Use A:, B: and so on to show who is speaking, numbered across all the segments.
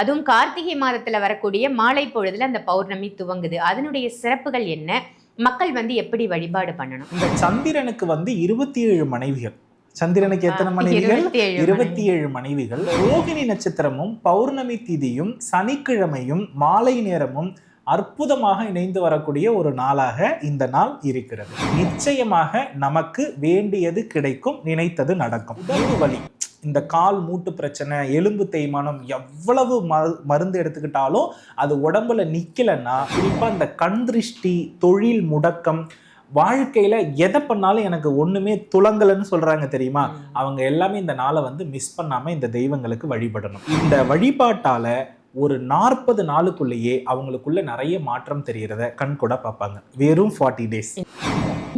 A: அதுவும் கார்த்திகை மாதத்துல வரக்கூடிய மாலை பொழுதுல அந்த பௌர்ணமி துவங்குது. அதனுடைய சிறப்புகள் என்ன? மக்கள் வந்து எப்படி வழிபாடு பண்ணணும்?
B: இந்த சந்திரனுக்கு வந்து இருபத்தி ஏழு மனைவிகள். சந்திரனுக்கு எத்தனை மனைவிகள்?
A: 27
B: இருபத்தி ஏழு மனைவிகள். ரோகிணி நட்சத்திரமும் பௌர்ணமி திதியும் சனிக்கிழமையும் மாலை நேரமும் அற்புதமாக இணைந்து வரக்கூடிய ஒரு நாளாக இந்த நாள் இருக்கிறது. நிச்சயமாக நமக்கு வேண்டியது கிடைக்கும் நினைத்தது நடக்கும். உடம்பு வலி. இந்த கால் மூட்டு பிரச்சனை எலும்பு தேய்மானம் எவ்வளவு மரு மருந்து எடுத்துக்கிட்டாலும் அது உடம்புல நிக்கலைன்னா குறிப்பா இந்த கண் திருஷ்டி தொழில் முடக்கம் வாழ்க்கையில எதை பண்ணாலும் எனக்கு ஒண்ணுமே துலங்கலன்னு சொல்றாங்க தெரியுமா? அவங்க எல்லாமே இந்த நாளை வந்து மிஸ் பண்ணாம இந்த தெய்வங்களுக்கு வழிபடணும். இந்த வழிபாட்டால ஒரு நாற்பது நாளுக்குள்ளேயே அவங்களுக்குள்ள நிறைய மாற்றம் தெரிகிறத கண் கூட பார்ப்பாங்க. வெறும் ஃபார்ட்டி டேஸ்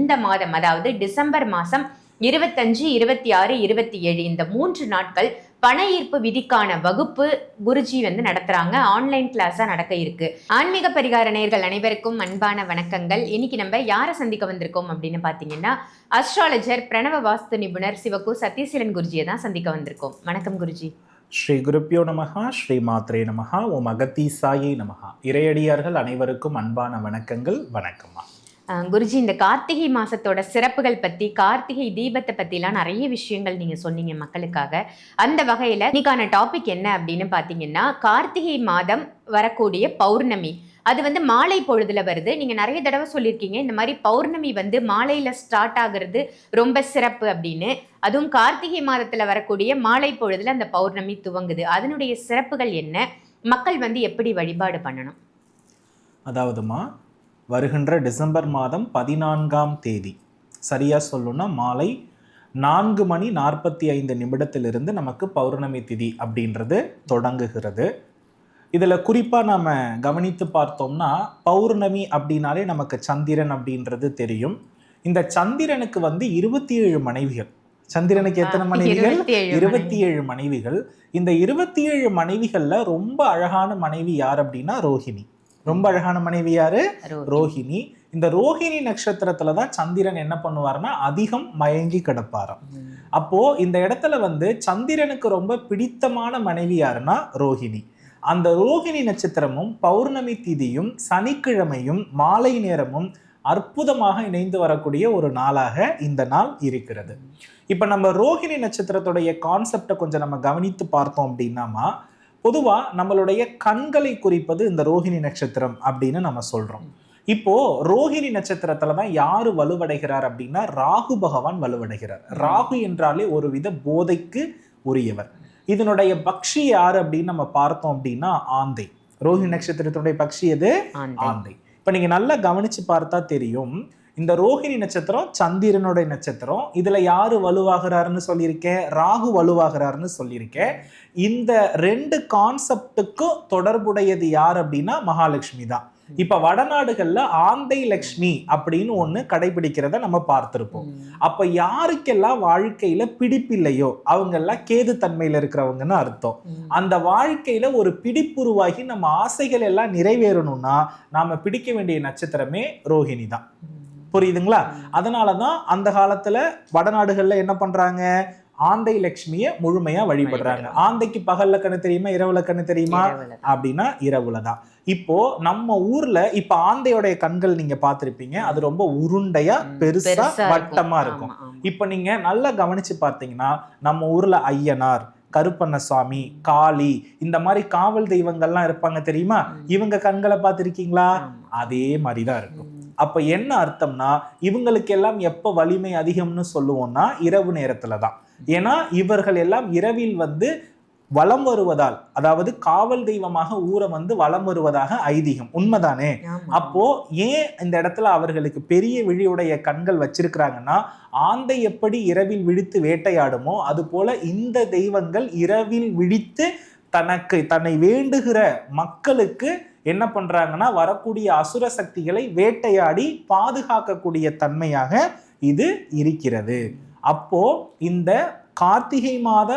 A: இந்த மாதம் அதாவது டிசம்பர் மாசம் இருபத்தஞ்சு இருபத்தி ஆறு இருபத்தி ஏழு இந்த மூன்று நாட்கள் பண ஈர்ப்பு விதிக்கான வகுப்பு குருஜி வந்து நடத்துறாங்க. ஆன்லைன் கிளாஸா நடக்க இருக்கு. ஆன்மீக பரிகார நேர்கள் அனைவருக்கும் அன்பான வணக்கங்கள். இன்னைக்கு நம்ம யாரை சந்திக்க வந்திருக்கோம் அப்படின்னு பாத்தீங்கன்னா அஸ்ட்ராலஜர் பிரணவ வாஸ்து நிபுணர் சிவகு சத்தீஸ்வரன் குருஜியை தான் சந்திக்க வந்திருக்கோம். வணக்கம் குருஜி.
B: ஸ்ரீ குருப்பியோ நமகா ஸ்ரீ மாத்ரே நமகா ஓம் அகத்தீசாயை நமகா இறையடியார்கள் அனைவருக்கும் அன்பான வணக்கங்கள். வணக்கம்மா.
A: குருஜி இந்த கார்த்திகை மாதத்தோட சிறப்புகள் பற்றி கார்த்திகை தீபத்தை பற்றிலாம் நிறைய விஷயங்கள் நீங்கள் சொன்னீங்க மக்களுக்காக. அந்த வகையில் இன்னைக்கான டாபிக் என்ன அப்படின்னு பார்த்தீங்கன்னா கார்த்திகை மாதம் வரக்கூடிய பௌர்ணமி. அது வந்து மாலை பொழுதுல வருது. நீங்க நிறைய தடவை சொல்லியிருக்கீங்க இந்த மாதிரி பௌர்ணமி வந்து மாலையில ஸ்டார்ட் ஆகுறது ரொம்ப சிறப்பு அப்படின்னு. அதுவும் கார்த்திகை மாதத்துல வரக்கூடிய மாலை பொழுதுல அந்த பௌர்ணமி துவங்குது. அதனுடைய சிறப்புகள் என்ன? மக்கள் வந்து எப்படி வழிபாடு பண்ணணும்?
B: அதாவதுமா வருகின்ற டிசம்பர் மாதம் பதினான்காம் தேதி. சரியா சொல்லணும்னா மாலை நான்கு மணி நாற்பத்தி ஐந்து நிமிடத்திலிருந்து நமக்கு பௌர்ணமி திதி அப்படின்றது தொடங்குகிறது. இதில் குறிப்பாக நாம் கவனித்து பார்த்தோம்னா பௌர்ணமி அப்படின்னாலே நமக்கு சந்திரன் அப்படின்றது தெரியும். இந்த சந்திரனுக்கு வந்து இருபத்தி ஏழு மனைவிகள். சந்திரனுக்கு எத்தனை மனைவிகள்?
A: 27
B: இருபத்தி ஏழு மனைவிகள். இந்த இருபத்தி ஏழு மனைவிகள்ல ரொம்ப அழகான மனைவி யார் அப்படின்னா ரோஹிணி. ரொம்ப அழகான மனைவி யாரு?
A: ரோஹிணி.
B: இந்த ரோஹிணி நட்சத்திரத்துல தான் சந்திரன் என்ன பண்ணுவாருன்னா அதிகம் மயங்கி கிடப்பாராம். அப்போ இந்த இடத்துல வந்து சந்திரனுக்கு ரொம்ப பிடித்தமான மனைவி யாருன்னா ரோஹிணி. அந்த ரோஹிணி நட்சத்திரமும் பௌர்ணமி திதியும் சனிக்கிழமையும் மாலை நேரமும் அற்புதமாக இணைந்து வரக்கூடிய ஒரு நாளாக இந்த நாள் இருக்கிறது. இப்ப நம்ம ரோஹிணி நட்சத்திரத்துடைய கான்செப்டை கொஞ்சம் நம்ம கவனித்து பார்த்தோம் அப்படின்னாமா பொதுவா நம்மளுடைய கண்களை குறிப்பது இந்த ரோஹிணி நட்சத்திரம் அப்படின்னு நம்ம சொல்றோம். இப்போ ரோஹிணி நட்சத்திரத்துல தான் யாரு வலுவடைகிறார் அப்படின்னா ராகு பகவான் வலுவடைகிறார். ராகு என்றாலே ஒரு வித போதைக்கு உரியவர். இதனுடைய பக்ஷி யாரு அப்படின்னு நம்ம பார்த்தோம் அப்படின்னா ஆந்தை. ரோஹிணி நட்சத்திரத்தினுடைய பக்ஷி எது?
A: ஆந்தை.
B: ஆந்தை. இப்ப நீங்க நல்லா கவனிச்சு பார்த்தா தெரியும் இந்த ரோஹிணி நட்சத்திரம் சந்திரனுடைய நட்சத்திரம். இதுல யாரு வலுவாகிறாருன்னு சொல்லியிருக்கேன் ராகு வலுவாகிறாருன்னு சொல்லியிருக்கேன் இந்த ரெண்டு கான்செப்டுக்கும் தொடர்புடையது யார் அப்படின்னா மகாலட்சுமி தான். இப்ப வடநாடுகள்ல ஆந்தை லக்ஷ்மி அப்படின்னு ஒண்ணு கடைபிடிக்கிறத நம்ம பார்த்திருப்போம். அப்ப யாருக்கெல்லாம் வாழ்க்கையில பிடிப்பில்லையோ அவங்க எல்லாம் கேது தன்மையில இருக்கிறவங்கன்னு அர்த்தம். அந்த வாழ்க்கையில ஒரு பிடிப்புருவாகி நம்ம ஆசைகள் எல்லாம் நிறைவேறணும்னா நாம பிடிக்க வேண்டிய நட்சத்திரமே ரோஹிணி தான். புரியுதுங்களா? அதனாலதான் அந்த காலத்துல வடநாடுகள்ல என்ன பண்றாங்க? ஆந்தை லட்சுமிய முழுமையா வழிபடுறாங்க. ஆந்தைக்கு பகல்ல கண்ணு தெரியுமா? இரவுல கண்ணு தெரியுமா. அப்படின்னா இரவுல தான். இப்போ நம்ம ஊர்ல இப்ப ஆந்தையோடைய கண்கள் நீங்க பார்த்திருப்பீங்க. அது ரொம்ப உருண்டையா பெருசா வட்டமா
A: இருக்கும்.
B: இப்ப நீங்க நல்லா கவனிச்சு பார்த்தீங்கன்னா நம்ம ஊர்ல ஐயனார் கருப்பண்ணசாமி காளி இந்த மாதிரி காவல் தெய்வங்கள்லாம் இருப்பாங்க தெரியுமா. இவங்க கண்களை பார்த்திருக்கீங்களா. அதே மாதிரிதான் இருக்கும். அப்ப என்ன அர்த்தம்னா இவங்களுக்கு எல்லாம் எப்ப வலிமை அதிகம்னு சொல்லுவோம்னா இரவு நேரத்துல தான் ஏன்னா இவர்கள் எல்லாம் இரவில் வந்து வலம் வருவதால் அதாவது காவல் தெய்வமாக ஊரை வந்து வலம் வருவதாக ஐதீகம். உண்மைதானே. அப்போ ஏன் இந்த இடத்துல அவர்களுக்கு பெரிய விழியுடைய கண்கள் வச்சிருக்கிறாங்கன்னா ஆந்தை எப்படி இரவில் விழித்து வேட்டையாடுமோ அது போல இந்த தெய்வங்கள் இரவில் விழித்து தனக்கு தன்னை வேண்டுகிற மக்களுக்கு என்ன பண்றாங்கன்னா வரக்கூடிய அசுர சக்திகளை வேட்டையாடி பாதுகாக்கக்கூடிய தன்மையாக இது இருக்கிறது. அப்போ இந்த கார்த்திகை மாத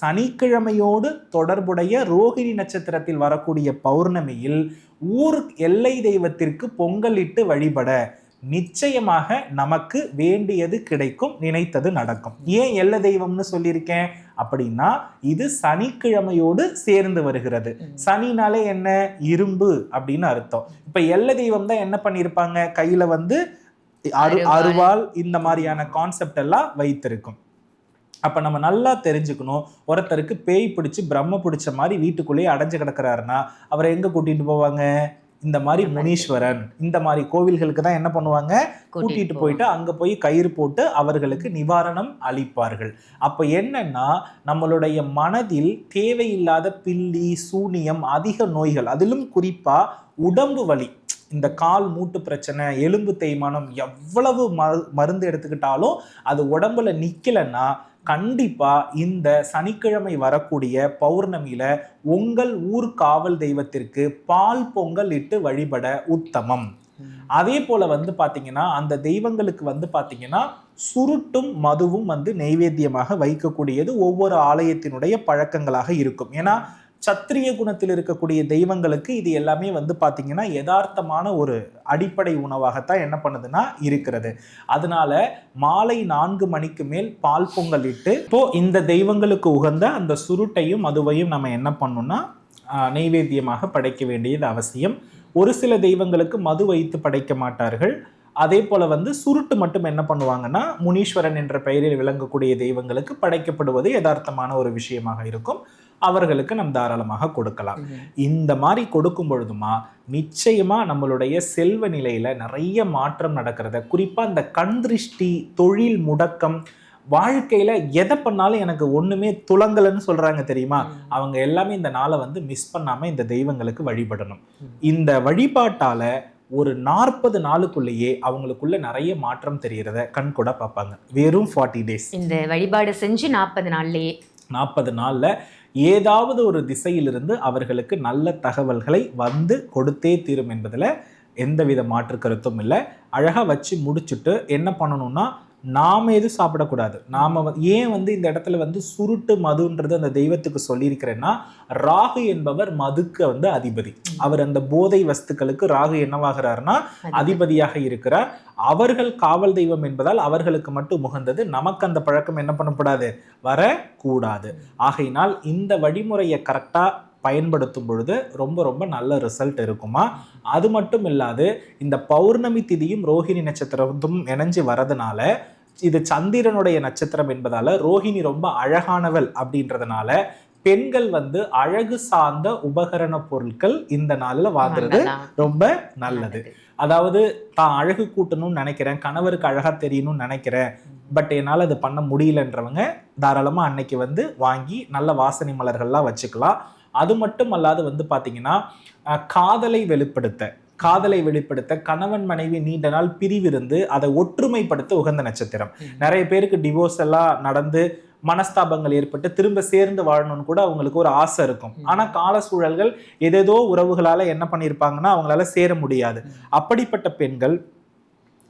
B: சனிக்கிழமையோடு தொடர்புடைய ரோகிணி நட்சத்திரத்தில் வரக்கூடிய பௌர்ணமியில் ஊர் எல்லை தெய்வத்திற்கு பொங்கலிட்டு வழிபட நிச்சயமாக நமக்கு வேண்டியது கிடைக்கும் நினைத்தது நடக்கும். ஏன் எல்லை தெய்வம்னு சொல்லியிருக்கேன்? அப்படின்னா இது சனிக்கிழமையோடு சேர்ந்து வருகிறது. சனினாலே என்ன? இரும்பு அப்படின்னு அர்த்தம். இப்ப எல்ல தெய்வம் தான் என்ன பண்ணியிருப்பாங்க? கையில வந்து அரு
A: அருவாள்.
B: இந்த மாதிரியான கான்செப்ட் எல்லாம் வைத்திருக்கும். அப்ப நம்ம நல்லா தெரிஞ்சுக்கணும். ஒருத்தருக்கு பேய் பிடிச்சு பிரம்ம பிடிச்ச மாதிரி வீட்டுக்குள்ளேயே அடைஞ்சு கிடக்குறாருன்னா அவரை எங்க கூட்டிட்டு போவாங்க? இந்த மாதிரி முனீஸ்வரன் இந்த மாதிரி கோவில்களுக்கு தான் என்ன பண்ணுவாங்க? கூட்டிட்டு போயிட்டு அங்க போய் கயிறு போட்டு அவர்களுக்கு நிவாரணம் அளிப்பார்கள். அப்ப என்னன்னா நம்மளுடைய மனதில் தேவையில்லாத பில்லி சூனியம் அதிக நோய்கள் அதிலும் குறிப்பா உடம்பு வலி இந்த கால் மூட்டு பிரச்சனை எலும்பு தேய்மானம் எவ்வளவு மரு- மருந்து எடுத்துக்கிட்டாலும் அது உடம்புல நிக்கலைன்னா கண்டிப்பாக இந்த சனிக்கிழமை வரக்கூடிய பௌர்ணமியில் உங்கள் ஊர் காவல் தெய்வத்திற்கு பால் பொங்கல் இட்டு வழிபட உத்தமம். அதே போல வந்து பாத்தீங்கன்னா அந்த தெய்வங்களுக்கு வந்து பாத்தீங்கன்னா சுருட்டும் மதுவும் வந்து நெய்வேத்தியமாக வைக்கக்கூடியது ஒவ்வொரு ஆலயத்தினுடைய பழக்கங்களாக இருக்கும். ஏன்னா சத்திரிய குணத்தில் இருக்கக்கூடிய தெய்வங்களுக்கு இது எல்லாமே வந்து பார்த்திங்கன்னா யதார்த்தமான ஒரு அடிப்படை உணவாகத்தான் என்ன பண்ணுதுன்னா இருக்கிறது. அதனால மாலை நான்கு மணிக்கு மேல் பால் பொங்கல் இட்டு இப்போ இந்த தெய்வங்களுக்கு உகந்த அந்த சுருட்டையும் மதுவையும் நம்ம என்ன பண்ணோம்னா நெய்வேத்தியமாக படைக்க வேண்டியது அவசியம். ஒரு சில தெய்வங்களுக்கு மது வைத்து படைக்க மாட்டார்கள். அதே போல வந்து சுருட்டு மட்டும் என்ன பண்ணுவாங்கன்னா முனீஸ்வரன் என்ற பெயரில் விளங்கக்கூடிய தெய்வங்களுக்கு படைக்கப்படுவது யதார்த்தமான ஒரு விஷயமாக இருக்கும். அவர்களுக்கு நம் தாராளமாக கொடுக்கலாம். இந்த மாதிரி கொடுக்கும் பொழுதுமா நிச்சயமா நம்மளுடைய செல்வ நிலையில நிறைய மாற்றம் நடக்கிறத குறிப்பா இந்த கண் திருஷ்டி தொழில் முடக்கம் வாழ்க்கையில எதை பண்ணாலும் எனக்கு ஒண்ணுமே துலங்கலன்னு சொல்றாங்க தெரியுமா? அவங்க எல்லாமே இந்த நாளை வந்து மிஸ் பண்ணாம இந்த தெய்வங்களுக்கு வழிபடணும். இந்த வழிபாட்டால ஒரு நாற்பது நாளுக்குள்ளேயே அவங்களுக்குள்ள நிறைய மாற்றம் தெரிகிறத கண் கூட பார்ப்பாங்க. வெறும் ஃபார்ட்டி டேஸ்
A: இந்த வழிபாடு செஞ்சு நாற்பது நாள்லயே.
B: நாற்பது நாள்ல ஏதாவது ஒரு திசையிலிருந்து அவர்களுக்கு நல்ல தகவல்களை வந்து கொடுத்தே தீரும் என்பதில் எந்தவித மாற்று கருத்தும் இல்லை. அழகாக வச்சு முடிச்சுட்டு என்ன பண்ணணும்னா நாம எதுவும் சாப்பிடக்கூடாது? நாம ஏன் வந்து இந்த இடத்துல வந்து சுருட்டு மதுன்றது அந்த தெய்வத்துக்கு சொல்லியிருக்கிறேன்னா ராகு என்பவர் மதுக்கு வந்து அதிபதி. அவர் அந்த போதை வஸ்துக்களுக்கு ராகு என்னவாகிறார்னா அதிபதியாக இருக்கிறார். அவர்கள் காவல் தெய்வம் என்பதால் அவர்களுக்கு மட்டும் முகந்தது நமக்கு அந்த பழக்கம் என்ன பண்ணக்கூடாது? வரக்கூடாது. ஆகையினால் இந்த வழிமுறையை கரெக்டா பயன்படுத்தும் பொழுது ரொம்ப ரொம்ப நல்ல ரிசல்ட் இருக்குமா? அது மட்டும் இல்லாது இந்த பௌர்ணமி திதியும் ரோஹிணி நட்சத்திரத்தும் இணைஞ்சு வரதுனால இது சந்திரனுடைய நட்சத்திரம் என்பதால ரோஹிணி ரொம்ப அழகானவள் அப்படின்றதுனால பெண்கள் வந்து அழகு சார்ந்த உபகரண பொருட்கள் இந்த நாள்ல வாங்குறது. ரொம்ப நல்லது. அதாவது தான் அழகு கூட்டணும்னு நினைக்கிறேன் கணவருக்கு அழகா தெரியணும்னு நினைக்கிறேன் பட் என்னால் அது பண்ண முடியலன்றவங்க தாராளமாக அன்னைக்கு வந்து வாங்கி நல்ல வாசனை மலர்கள்லாம் வச்சுக்கலாம். அது மட்டும் அல்லாது வந்து பார்த்தீங்கன்னா காதலை வெளிப்படுத்த காதலை வெளிப்படுத்த கணவன் மனைவி நீண்ட நாள் பிரிவிருந்து அதை ஒற்றுமைப்படுத்த உகந்த நட்சத்திரம். நிறைய பேருக்கு டிவோர்ஸ் எல்லாம் நடந்து மனஸ்தாபங்கள் ஏற்பட்டு திரும்ப சேர்ந்து வாழணும்னு கூட அவங்களுக்கு ஒரு ஆசை இருக்கும். ஆனா கால சூழல்கள் ஏதேதோ உறவுகளால என்ன பண்ணியிருப்பாங்கன்னா அவங்களால சேர முடியாது அப்படிப்பட்ட பெண்கள்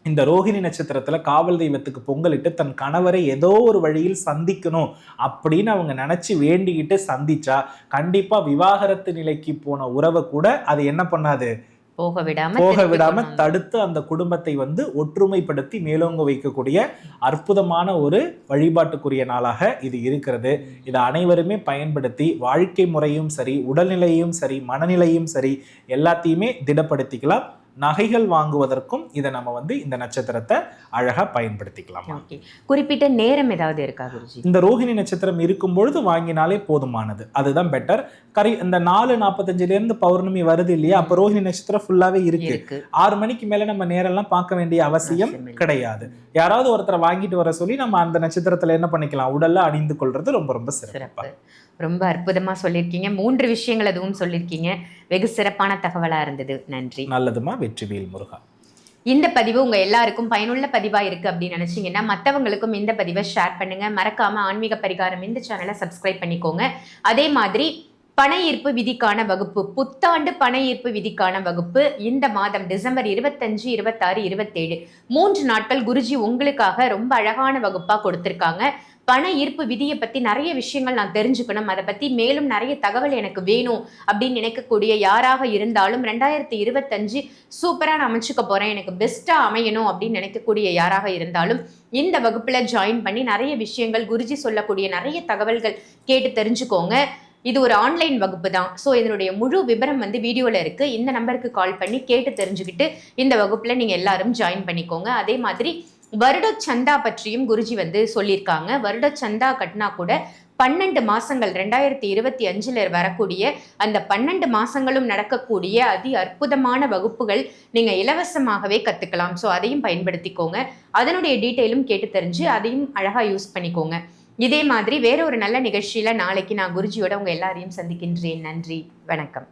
B: இந்த ரோஹிணி நட்சத்திரத்துல காவல் தெய்வத்துக்கு பொங்கலிட்டு தன் கணவரை ஏதோ ஒரு வழியில் சந்திக்கணும் அப்படின்னு அவங்க நினைச்சு வேண்டிக்கிட்டு சந்திச்சா கண்டிப்பா விவாகரத்து நிலைக்கு போன உறவை கூட அது என்ன பண்ணாது?
A: போக விடாம
B: போக விடாம தடுத்து அந்த குடும்பத்தை வந்து ஒற்றுமைப்படுத்தி மேலோங்க வைக்கக்கூடிய அற்புதமான ஒரு வழிபாட்டுக்குரிய நாளாக இது இருக்கிறது. இதை அனைவருமே பயன்படுத்தி வாழ்க்கை முறையும் சரி உடல்நிலையும் சரி மனநிலையும் சரி எல்லாத்தையுமே திடப்படுத்திக்கலாம். நகைகள் வாங்குவதற்கும் இதை நம்ம வந்து இந்த நட்சத்திரத்தை அழகா பயன்படுத்திக்கலாம்.
A: ஓகே குறிப்பிட்ட நேரம் ஏதாவது இருக்கா குருஜி?
B: இந்த ரோஹிணி நட்சத்திரம் இருக்கும் பொழுது வாங்கினாலே போதுமானது. அதுதான் பெட்டர் கரி இந்த நாலு நாற்பத்தஞ்சுல இருந்து பௌர்ணமி வருது இல்லையா? அப்ப ரோஹிணி நட்சத்திரம் ஃபுல்லாவே இருக்கு. ஆறு மணிக்கு மேல நம்ம நேரெல்லாம் பார்க்க வேண்டிய அவசியம். கிடையாது. யாராவது ஒருத்தரை வாங்கிட்டு வர சொல்லி நம்ம அந்த நட்சத்திரத்துல என்ன பண்ணிக்கலாம்? உடல்ல அணிந்து கொள்றது ரொம்ப ரொம்ப சிறப்பு.
A: ரொம்ப அற்புதமா சொல்லியிருக்கீங்க. மூன்று விஷயங்கள் அதுவும் சொல்லியிருக்கீங்க. வெகு சிறப்பான தகவலா இருந்தது. நன்றி.
B: நல்லதுமா? வெற்றிவேல் முருகா.
A: இந்த பதிவு உங்க எல்லாருக்கும் பயனுள்ள பதிவா இருக்கு அப்படின்னு நினைச்சீங்கன்னா மற்றவங்களுக்கும் இந்த பதிவை ஷேர் பண்ணுங்க. மறக்காம ஆன்மீக பரிகாரம் இந்த சேனலை சப்ஸ்கிரைப் பண்ணிக்கோங்க. அதே மாதிரி பண ஈர்ப்பு விதிக்கான வகுப்பு புத்தாண்டு பண ஈர்ப்பு விதிக்கான வகுப்பு இந்த மாதம் டிசம்பர் இருபத்தஞ்சு இருபத்தாறு இருபத்தேழு. மூன்று நாட்கள் குருஜி உங்களுக்காக ரொம்ப அழகான வகுப்பா கொடுத்திருக்காங்க. பண ஈர்ப்பு விதியை பத்தி நிறைய விஷயங்கள் நான் தெரிஞ்சுக்கணும். அதை பத்தி மேலும் நிறைய தகவல் எனக்கு வேணும் அப்படின்னு நினைக்கக்கூடிய யாராக இருந்தாலும் ரெண்டாயிரத்தி இருபத்தஞ்சு சூப்பரா நான் அமைச்சுக்க போறேன். எனக்கு பெஸ்டா அமையணும் அப்படின்னு நினைக்கக்கூடிய யாராக இருந்தாலும் இந்த வகுப்புல ஜாயின் பண்ணி நிறைய விஷயங்கள் குருஜி சொல்லக்கூடிய நிறைய தகவல்கள் கேட்டு தெரிஞ்சுக்கோங்க. இது ஒரு ஆன்லைன் வகுப்பு தான். ஸோ இதனுடைய முழு விவரம் வந்து வீடியோவில் இருக்குது இந்த நம்பருக்கு கால் பண்ணி கேட்டு தெரிஞ்சுக்கிட்டு இந்த வகுப்பில் நீங்கள் எல்லாரும் ஜாயின் பண்ணிக்கோங்க. அதே மாதிரி வருட சந்தா பற்றியும் குருஜி வந்து சொல்லியிருக்காங்க. வருட சந்தா கட்டினா கூட பன்னெண்டு மாசங்கள் ரெண்டாயிரத்தி இருபத்தி அஞ்சில் வரக்கூடிய அந்த பன்னெண்டு மாசங்களும் நடக்கக்கூடிய அதி அற்புதமான வகுப்புகள் நீங்கள் இலவசமாகவே கற்றுக்கலாம் ஸோ அதையும் பயன்படுத்திக்கோங்க. அதனுடைய டீட்டெயிலும் கேட்டு தெரிஞ்சு அதையும் அழகாக யூஸ் பண்ணிக்கோங்க. இதே மாதிரி வேற ஒரு நல்ல நிகழ்ச்சியில் நாளைக்கு நான் குருஜியோட உங்கள் எல்லாரையும் சந்திக்கின்றேன். நன்றி. வணக்கம்.